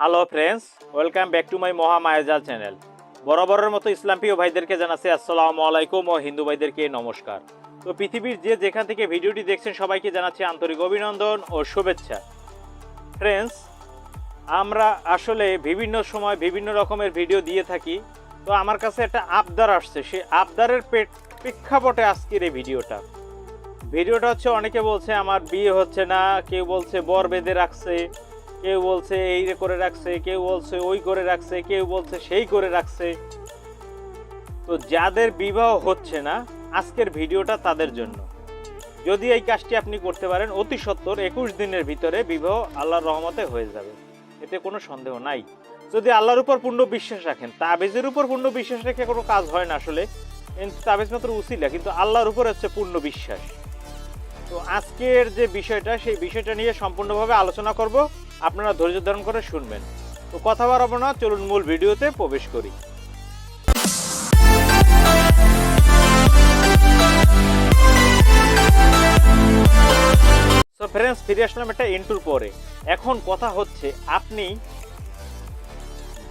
Hello friends welcome back to my Mahamayajal channel বরাবরের মতো ইসলাম প্রিয় ভাইদেরকে জানাচ্ছি আসসালামু আলাইকুম ও হিন্দু ভাইদেরকে নমস্কার। তো পৃথিবীর যে যেখান থেকে ভিডিওটি দেখছেন সবাইকে জানাচ্ছি আন্তরিক অভিনন্দন ও শুভেচ্ছা। ফ্রেন্ডস আমরা আসলে বিভিন্ন সময় বিভিন্ন রকমের ভিডিও দিয়ে থাকি, তো আমার কাছে একটা আবদার আসছে, সেই আবদারের পেট- প্রেক্ষাপটে আজকের এই ভিডিওটা। ভিডিওটা হচ্ছে, অনেকে বলছে, আমার বিয়ে হচ্ছে না, কেউ বলছে, বর বেঁধে রাখছে। কেউ বলছে এই করে রাখছে, কেউ বলছে ওই করে রাখছে, কেউ বলছে সেই করে রাখছে। তো যাদের বিবাহ হচ্ছে না, আজকের ভিডিওটা তাদের জন্য। যদি এই কাজটি আপনি করতে পারেন, অতি সত্তর একুশ দিনের ভিতরে বিবাহ আল্লাহর রহমতে হয়ে যাবে। এতে কোনো সন্দেহ নাই। যদি আল্লাহর উপর পূর্ণ বিশ্বাস রাখেন, তাবিজের উপর পূর্ণ বিশ্বাস রেখে কোনো কাজ হয় না আসলে। তাবিজ মাত্র উচিলা কিন্তু আল্লাহর উপর হচ্ছে পূর্ণ বিশ্বাস। তো আজকের যে বিষয়টা, সেই বিষয়টা নিয়ে সম্পূর্ণভাবে আলোচনা করব। আপনারা ধৈর্য ধারণ করে শুনবেন। তো কথা বাড়াবো না, চলুন মূল ভিডিওতে প্রবেশ করি। সো ফ্রেন্ডস ফিরে আসলাম একটা ইন্টুর পরে। এখন কথা হচ্ছে, আপনি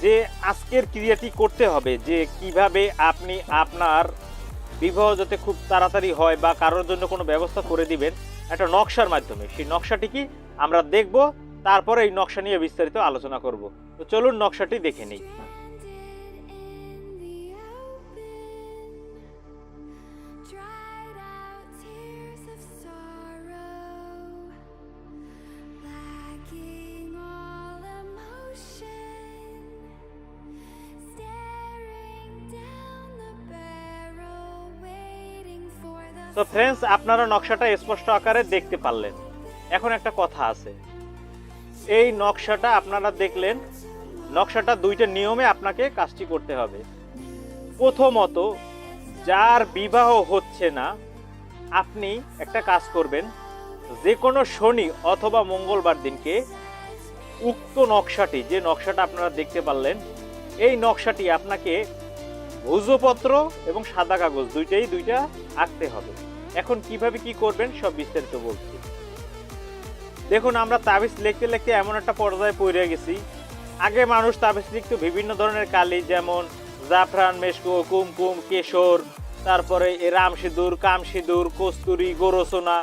যে আজকের ক্রিয়াটি করতে হবে, যে কীভাবে আপনি আপনার বিবাহ যাতে খুব তাড়াতাড়ি হয় বা কারোর জন্য কোনো ব্যবস্থা করে দিবেন, একটা নকশার মাধ্যমে। সেই নকশাটি কি আমরা দেখব, তারপরে এই নকশা নিয়ে বিস্তারিত আলোচনা করব। তো চলুন নকশাটি দেখে নিই। তো ফ্রেন্ডস আপনারা নকশাটা স্পষ্ট আকারে দেখতে পারলেন। এখন একটা কথা আছে। এই নকশাটা আপনারা দেখলেন, নকশাটা দুইটা নিয়মে আপনাকে কাজটি করতে হবে। প্রথমত, যার বিবাহ হচ্ছে না, আপনি একটা কাজ করবেন যে কোনো শনি অথবা মঙ্গলবার দিনকে উক্ত নকশাটি, যে নকশাটা আপনারা দেখতে পারলেন, এই নকশাটি আপনাকে ভুজপত্র এবং সাদা কাগজ, দুইটাই দুইটা আঁকতে হবে। এখন কীভাবে কি করবেন সব বিস্তারিত বলছি। দেখুন, আমরা তাবিজ লিখতে লিখতে এমন একটা পর্যায়ে পড়ে গেছি। আগে মানুষ তাবিজ লিখতো বিভিন্ন ধরনের কালি, যেমন জাফরান, মেশকো, কুমকুম, কেশর, তারপরে রাম সিঁদুর, কাম সিঁদুর, কস্তুরি, গোরসোনা।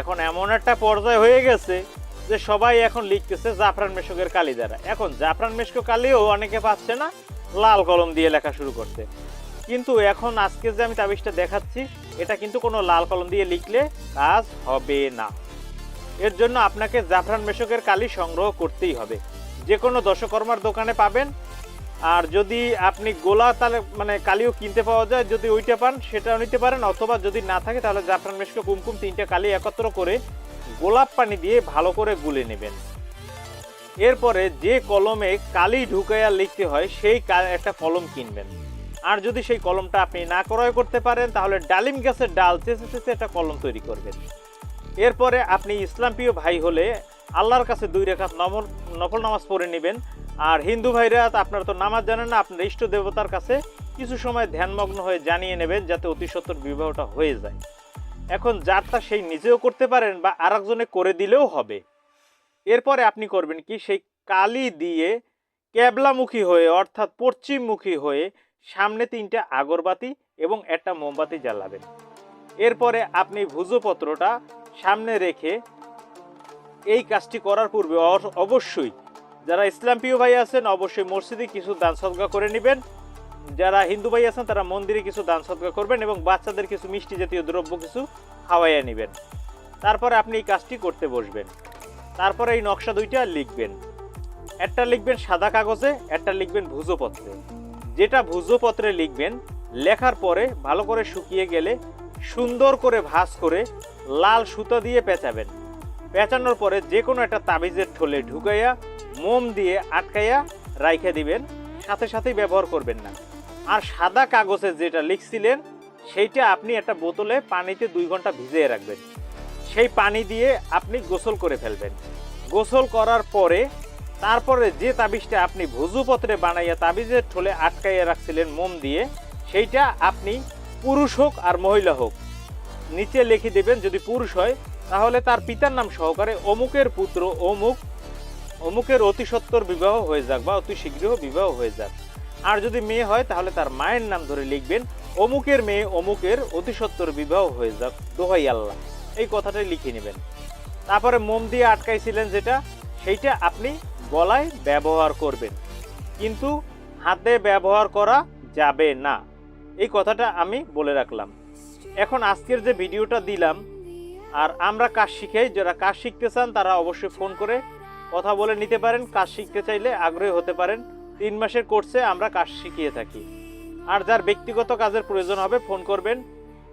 এখন এমন একটা পর্যায়ে হয়ে গেছে যে সবাই এখন লিখতেছে জাফরান মেশকের কালি দ্বারা। এখন জাফরান মেশকো কালিও অনেকে পাচ্ছে না, লাল কলম দিয়ে লেখা শুরু করতে। কিন্তু এখন আজকে যে আমি তাবিজটা দেখাচ্ছি এটা কিন্তু কোনো লাল কলম দিয়ে লিখলে কাজ হবে না। এর জন্য আপনাকে জাফরান মেশকের কালি সংগ্রহ করতেই হবে। যে কোনো দশকর্মার দোকানে পাবেন। আর যদি আপনি গোলা তাহলে মানে কালিও কিনতে পাওয়া যায়, যদি ওইটা পান, সেটাও নিতে পারেন। অথবা যদি না থাকে, তাহলে জাফরান মেশক কুমকুম তিনটা কালি একত্র করে গোলাপ পানি দিয়ে ভালো করে গুলে নেবেন। এরপরে যে কলমে কালি ঢুকাইয়া লিখতে হয়, সেই একটা কলম কিনবেন। আর যদি সেই কলমটা আপনি না ক্রয় করতে পারেন, তাহলে ডালিম গাছের ডাল চেঁচে চেঁচে একটা কলম তৈরি করবেন। এরপরে আপনি ইসলাম প্রিয় ভাই হলে আল্লাহর কাছে দুই রেখাত নমল নফল নামাজ পড়ে নেবেন। আর হিন্দু ভাইরা তো আপনারা তো নামাজ জানেন না, আপনার ইষ্ট দেবতার কাছে কিছু সময় ধ্যানমগ্ন হয়ে জানিয়ে নেবেন যাতে অতি সত্তর বিবাহটা হয়ে যায়। এখন যারটা সেই নিজেও করতে পারেন বা আরেকজনে করে দিলেও হবে। এরপরে আপনি করবেন কি, সেই কালি দিয়ে ক্যাবলামুখী হয়ে, অর্থাৎ পশ্চিমমুখী হয়ে সামনে তিনটা আগরবাতি এবং একটা মোমবাতি জ্বালাবেন। এরপরে আপনি ভুজপত্রটা সামনে রেখে এই কাজটি করার পূর্বে অবশ্যই যারা ইসলাম প্রিয় ভাই আছেন অবশ্যই মসজিদে কিছু দান সদকা করে নেবেন। যারা হিন্দু ভাই আছেন তারা মন্দিরে কিছু দান সদকা করবেন এবং বাচ্চাদের কিছু মিষ্টি জাতীয় দ্রব্য কিছু খাওয়াইয়া নেবেন। তারপরে আপনি এই কাজটি করতে বসবেন। তারপরে এই নকশা দুইটা লিখবেন। একটা লিখবেন সাদা কাগজে, একটা লিখবেন ভুজপত্রে। যেটা ভুজপত্রে লিখবেন, লেখার পরে ভালো করে শুকিয়ে গেলে সুন্দর করে ভাঁজ করে লাল সুতো দিয়ে পেঁচাবেন। পেঁচানোর পরে যে কোনো একটা তাবিজের ঠোলে ঢুকাইয়া, মোম দিয়ে আটকাইয়া রাইখে দিবেন, সাথে সাথেই ব্যবহার করবেন না। আর সাদা কাগজে যেটা লিখছিলেন, সেইটা আপনি একটা বোতলে পানিতে দুই ঘণ্টা ভিজিয়ে রাখবেন। সেই পানি দিয়ে আপনি গোসল করে ফেলবেন। গোসল করার পরে তারপরে যে তাবিজটা আপনি ভুজুপত্রে বানাইয়া তাবিজের ঠোলে আটকাইয়া রাখছিলেন মোম দিয়ে, সেইটা আপনি পুরুষ হোক আর মহিলা হোক, নিচে লিখে দেবেন যদি পুরুষ হয়, তাহলে তার পিতার নাম সহকারে অমুকের পুত্র অমুক, অমুকের অতি সত্তর বিবাহ হয়ে যাক বা অতি শীঘ্র বিবাহ হয়ে যাক। আর যদি মেয়ে হয়, তাহলে তার মায়ের নাম ধরে লিখবেন, অমুকের মেয়ে অমুকের অতি সত্তর বিবাহ হয়ে যাক, দোহাই আল্লাহ। এই কথাটাই লিখে নেবেন। তারপরে মোম দিয়ে আটকাইছিলেন যেটা, সেইটা আপনি গলায় ব্যবহার করবেন। কিন্তু হাতে ব্যবহার করা যাবে না। এই কথাটা আমি বলে রাখলাম। এখন আজকের যে ভিডিওটা দিলাম, আর আমরা কাজ শিখাই, যারা কাজ শিখতে চান তারা অবশ্যই ফোন করে কথা বলে নিতে পারেন। কাজ শিখতে চাইলে আগ্রহী হতে পারেন। তিন মাসের কোর্সে আমরা কাজ শিখিয়ে থাকি। আর যার ব্যক্তিগত কাজের প্রয়োজন হবে, ফোন করবেন।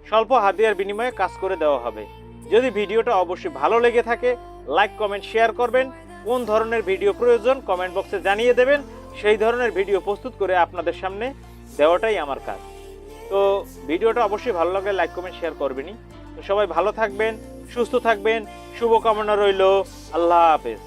স্বল্প হাতিয়ার বিনিময়ে কাজ করে দেওয়া হবে। যদি ভিডিওটা অবশ্যই ভালো লেগে থাকে, লাইক, কমেন্ট, শেয়ার করবেন। কোন ধরনের ভিডিও প্রয়োজন কমেন্ট বক্সে জানিয়ে দেবেন। সেই ধরনের ভিডিও প্রস্তুত করে আপনাদের সামনে দেওয়াটাই আমার কাজ। তো ভিডিওটা অবশ্যই ভালো লাগলে লাইক, কমেন্ট, শেয়ার করবেনই। তো সবাই ভালো থাকবেন, সুস্থ থাকবেন, শুভকামনা রইল। আল্লাহ হাফেজ।